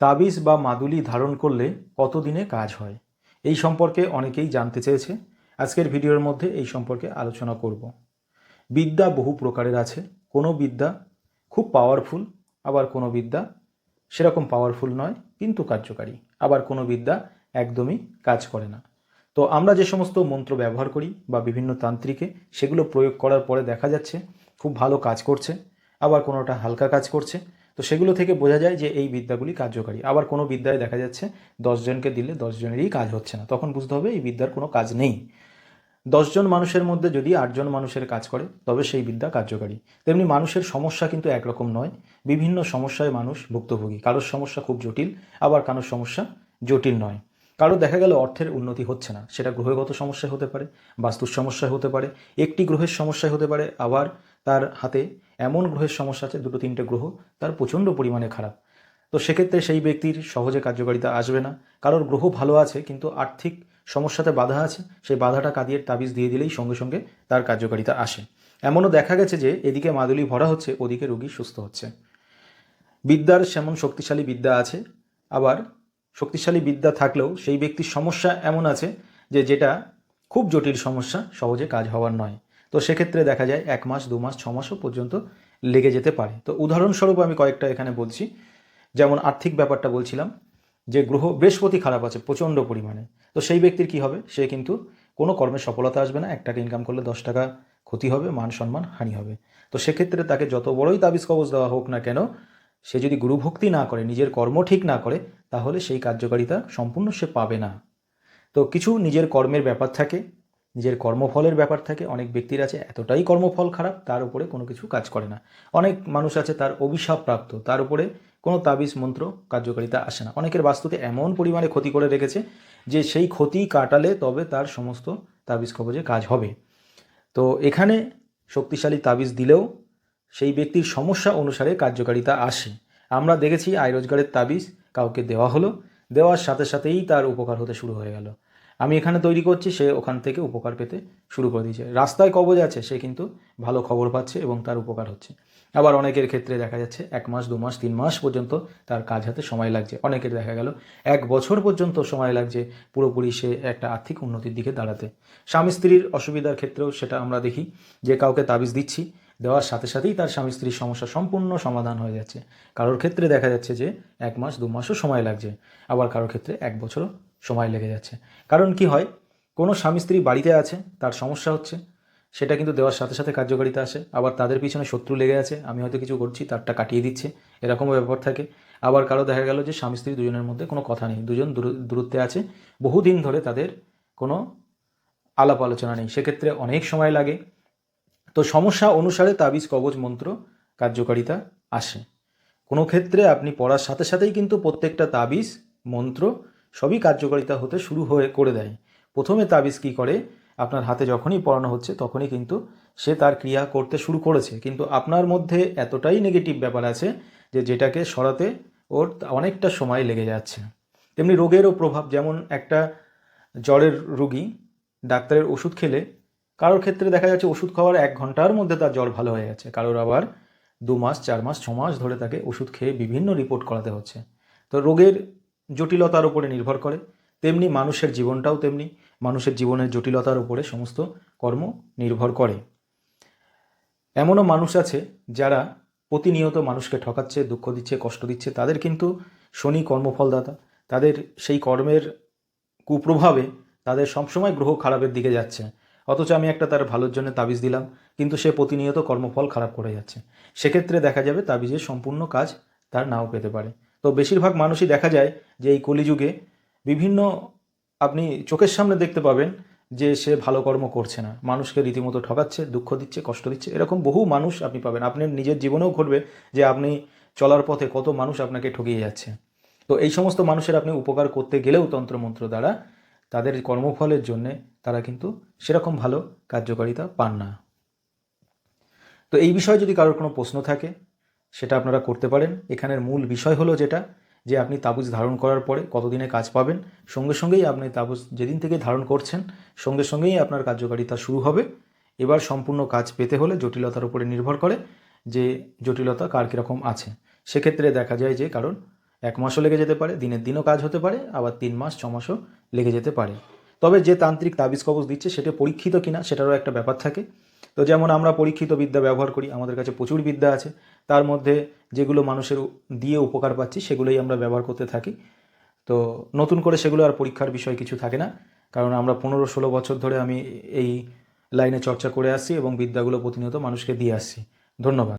তাবিজ বা মাদুলি ধারণ করলে কতদিনে কাজ হয়? এই সম্পর্কে অনেকেই জানতে চেয়েছে। আজকের ভিডিওর মধ্যে এই সম্পর্কে আলোচনা করব। বিদ্যা বহু প্রকারের আছে। কোনো বিদ্যা খুব পাওয়ারফুল আবার কোনো বিদ্যা সেরকম পাওয়ারফুল নয়, কিন্তু কার্যকারী। আবার কোনো বিদ্যা একদমই কাজ করে না। তো আমরা যে সমস্ত মন্ত্র ব্যবহার করি বা বিভিন্ন তান্ত্রিকে, সেগুলো প্রয়োগ করার পরে দেখা যাচ্ছে খুব ভালো কাজ করছে, আবার কোনোটা হালকা কাজ করছে। তো সেগুলো থেকে বোঝা যায় যে এই বিদ্যাগুলি কার্যকারী। আবার কোনো বিদ্যায় দেখা যাচ্ছে দশজনকে দিলে দশজনেরই কাজ হচ্ছে না। তখন বুঝতে হবে এই বিদ্যার কোনো কাজ নেই। দশজন মানুষের মধ্যে যদি আটজন মানুষের কাজ করে, তবে সেই বিদ্যা কার্যকারী। তেমনি মানুষের সমস্যা কিন্তু একরকম নয়। বিভিন্ন সমস্যায় মানুষ ভুক্তভোগী। কারোর সমস্যা খুব জটিল, আবার কারোর সমস্যা জটিল নয়। কারও দেখা গেল অর্থের উন্নতি হচ্ছে না। সেটা গ্রহগত সমস্যায় হতে পারে, বাস্তুর সমস্যায় হতে পারে, একটি গ্রহের সমস্যায় হতে পারে, আবার তার হাতে এমন গ্রহের সমস্যা আছে, দুটো তিনটে গ্রহ, তার প্রচণ্ড পরিমাণে খারাপ। তো সেক্ষেত্রে সেই ব্যক্তির সহজে কার্যকারিতা আসবে না। কারোর গ্রহ ভালো আছে, কিন্তু আর্থিক সমস্যাতে বাধা আছে, সেই বাধাটা কাঁদিয়ে তাবিজ দিয়ে দিলেই সঙ্গে সঙ্গে তার কার্যকারিতা আসে। এমনও দেখা গেছে যে এদিকে মাদুলি ভরা হচ্ছে, ওদিকে রোগী সুস্থ হচ্ছে। বিদ্যার সেমন শক্তিশালী বিদ্যা আছে, আবার শক্তিশালী বিদ্যা থাকলেও সেই ব্যক্তির সমস্যা এমন আছে যে যেটা খুব জটিল সমস্যা, সহজে কাজ হওয়ার নয়। তো সেক্ষেত্রে দেখা যায় এক মাস, দু মাস, ছ মাসও পর্যন্ত লেগে যেতে পারে। তো উদাহরণস্বরূপ আমি কয়েকটা এখানে বলছি। যেমন আর্থিক ব্যাপারটা বলছিলাম, যে গ্রহ বৃহস্পতি খারাপ আছে প্রচণ্ড পরিমাণে। তো সেই ব্যক্তির কি হবে? সে কিন্তু কোনো কর্মে সফলতা আসবে না। এক টাকা ইনকাম করলে দশ টাকা ক্ষতি হবে, মান সম্মান হানি হবে। তো সেক্ষেত্রে তাকে যত বড়ই তাবিজ কবজ দেওয়া হোক না কেন, সে যদি গুরুভক্তি না করে, নিজের কর্ম ঠিক না করে, তাহলে সেই কার্যকারিতা সম্পূর্ণ সে পাবে না। তো কিছু নিজের কর্মের ব্যাপার থাকে নিজের কর্মফলের ব্যাপার থাকে, অনেক ব্যক্তির আছে, এতটাই কর্মফল খারাপ, তার উপরে কোনো কিছু কাজ করে না। অনেক মানুষ আছে, তার অভিশাপ প্রাপ্ত তার উপরে কোনো তাবিজ, মন্ত্র, কার্যকারিতা আসে না। অনেকের বাস্তুতে এমন পরিমাণে ক্ষতি করে রেখেছে যে সেই ক্ষতি কাটালে তবে তার সমস্ত তাবিজ কবজে কাজ হবে। তো এখানে শক্তিশালী তাবিজ দিলেও সেই ব্যক্তির সমস্যা অনুসারে কার্যকারিতা আসে। আমরা দেখেছি আয় রোজগারের তাবিজ কাউকে দেওয়া হলো, দেওয়ার সাথে সাথেই তার উপকার হতে শুরু হয়ে গেল। আমি এখানে তৈরি করছি, সে ওখান থেকে উপকার পেতে শুরু করে দিয়েছে। রাস্তায় কবজ আছে, সে কিন্তু ভালো খবর পাচ্ছে এবং তার উপকার হচ্ছে। আবার অনেকের ক্ষেত্রে দেখা যাচ্ছে, এক মাস, দু মাস, তিন মাস পর্যন্ত তার কাজ হাতে সময় লাগছে। অনেকের দেখা গেল, এক বছর পর্যন্ত সময় লাগছে পুরোপুরি সে একটা আর্থিক উন্নতির দিকে দাঁড়াতে। স্বামী স্ত্রীর অসুবিধার ক্ষেত্রেও সেটা আমরা দেখি, যে কাউকে তাবিজ দিচ্ছি, দেওয়ার সাথে সাথেই তার স্বামী স্ত্রীর সমস্যা সম্পূর্ণ সমাধান হয়ে যাচ্ছে। কারোর ক্ষেত্রে দেখা যাচ্ছে যে, এক মাস, দু মাসও সময় লাগছে। আবার কারোর ক্ষেত্রে এক বছরও সময় লেগে যাচ্ছে। কারণ কি হয়? কোনো স্বামী স্ত্রী বাড়িতে আছে, তার সমস্যা হচ্ছে, সেটা কিন্তু দেওয়ার সাথে সাথে কার্যকারিতা আসে, আবার তাদের পিছনে শত্রু লেগে আছে, আমি হয়তো কিছু করছি, তারটা কাটিয়ে দিচ্ছে, এরকমও ব্যাপার থাকে। আবার কারও দেখা গেল যে স্বামী স্ত্রী দুজনের মধ্যে কোনো কথা নেই, দুজন দূর- দূরত্বে আছে, বহুদিন ধরে তাদের কোনো আলাপ আলোচনা নেই। সেক্ষেত্রে অনেক সময় লাগে। তো সমস্যা অনুসারে তাবিজ, কবজ, মন্ত্র, কার্যকারিতা আসে। কোনো ক্ষেত্রে আপনি পড়ার সাথে সাথেই কিন্তু প্রত্যেকটা তাবিজ, মন্ত্র সবই কার্যকারিতা হতে শুরু হয়ে করে দেয়। প্রথমে তাবিজ কি করে? আপনার হাতে যখনই পড়ানো হচ্ছে তখনই কিন্তু সে তার ক্রিয়া করতে শুরু করেছে। কিন্তু আপনার মধ্যে এতটাই নেগেটিভ ব্যাপার আছে যে যেটাকে সরাতে ওর অনেকটা সময় লেগে যাচ্ছে। তেমনি রোগেরও প্রভাব, যেমন একটা জ্বরের রুগী ডাক্তারের ওষুধ খেলে, কারোর ক্ষেত্রে দেখা যাচ্ছে ওষুধ খাওয়ার এক ঘণ্টার মধ্যে তার জ্বর ভালো হয়ে যাচ্ছে। কারোর আবার দু মাস, চার মাস, ছ মাস ধরে তাকে ওষুধ খেয়ে বিভিন্ন রিপোর্ট করাতে হচ্ছে। তো রোগের জটিলতার উপরে নির্ভর করে। তেমনি মানুষের জীবনটাও তেমনি, মানুষের জীবনের জটিলতার উপরে সমস্ত কর্ম নির্ভর করে। এমনও মানুষ আছে যারা প্রতিনিয়ত মানুষকে ঠকাচ্ছে, দুঃখ দিচ্ছে, কষ্ট দিচ্ছে। তাদের কিন্তু শনি কর্মফলদাতা। তাদের সেই কর্মের কুপ্রভাবে তাদের সবসময় গ্রহ খারাপের দিকে যাচ্ছে। অথচ আমি একটা তার ভালোর জন্য তাবিজ দিলাম, কিন্তু সে প্রতিনিয়ত কর্মফল খারাপ করে যাচ্ছে। সেক্ষেত্রে দেখা যাবে তাবিজের সম্পূর্ণ কাজ তার নাও পেতে পারে। তো বেশিরভাগ মানুষই দেখা যায় যে এই কলিযুগে বিভিন্ন আপনি চোখের সামনে দেখতে পাবেন যে সে ভালো কর্ম করছে না। মানুষকে রীতিমতো ঠকাচ্ছে, দুঃখ দিচ্ছে, কষ্ট দিচ্ছে। এরকম বহু মানুষ আপনি পাবেন। আপনার নিজের জীবনেও ঘটবে যে আপনি চলার পথে কত মানুষ আপনাকে ঠকিয়ে যাচ্ছে। তো এই সমস্ত মানুষের আপনি উপকার করতে গেলেও তন্ত্রমন্ত্র দ্বারা তাদের কর্মফলের জন্যে তারা কিন্তু সেরকম ভালো কার্যকারিতা পান না। তো এই বিষয়ে যদি কারোর কোনো প্রশ্ন থাকে সেটা আপনারা করতে পারেন। এখানের মূল বিষয় হলো যেটা, যে আপনি তাবুজ ধারণ করার পরে কতদিনে কাজ পাবেন, সঙ্গে সঙ্গেই আপনি তাবুজ যেদিন থেকে ধারণ করছেন, সঙ্গে সঙ্গেই আপনার কার্যকারিতা শুরু হবে। এবার সম্পূর্ণ কাজ পেতে হলে জটিলতার উপরে নির্ভর করে যে জটিলতা কার কীরকম আছে। সেক্ষেত্রে দেখা যায় যে কারণ, এক মাসও লেগে যেতে পারে, দিনের দিনও কাজ হতে পারে, আবার তিন মাস, ছ মাসও লেগে যেতে পারে। তবে যে তান্ত্রিক তাবিজ কবজ দিচ্ছে সেটা পরীক্ষিত কিনা সেটারও একটা ব্যাপার থাকে। তো যেমন আমরা পরীক্ষিত বিদ্যা ব্যবহার করি, আমাদের কাছে প্রচুর বিদ্যা আছে, তার মধ্যে যেগুলো মানুষের দিয়ে উপকার পাচ্ছি সেগুলোই আমরা ব্যবহার করতে থাকি। তো নতুন করে সেগুলো আর পরীক্ষার বিষয় কিছু থাকে না, কারণ আমরা পনেরো ষোলো বছর ধরে আমি এই লাইনে চর্চা করে আসছি এবং বিদ্যাগুলো প্রতিনিয়ত মানুষকে দিয়ে আসছি। ধন্যবাদ।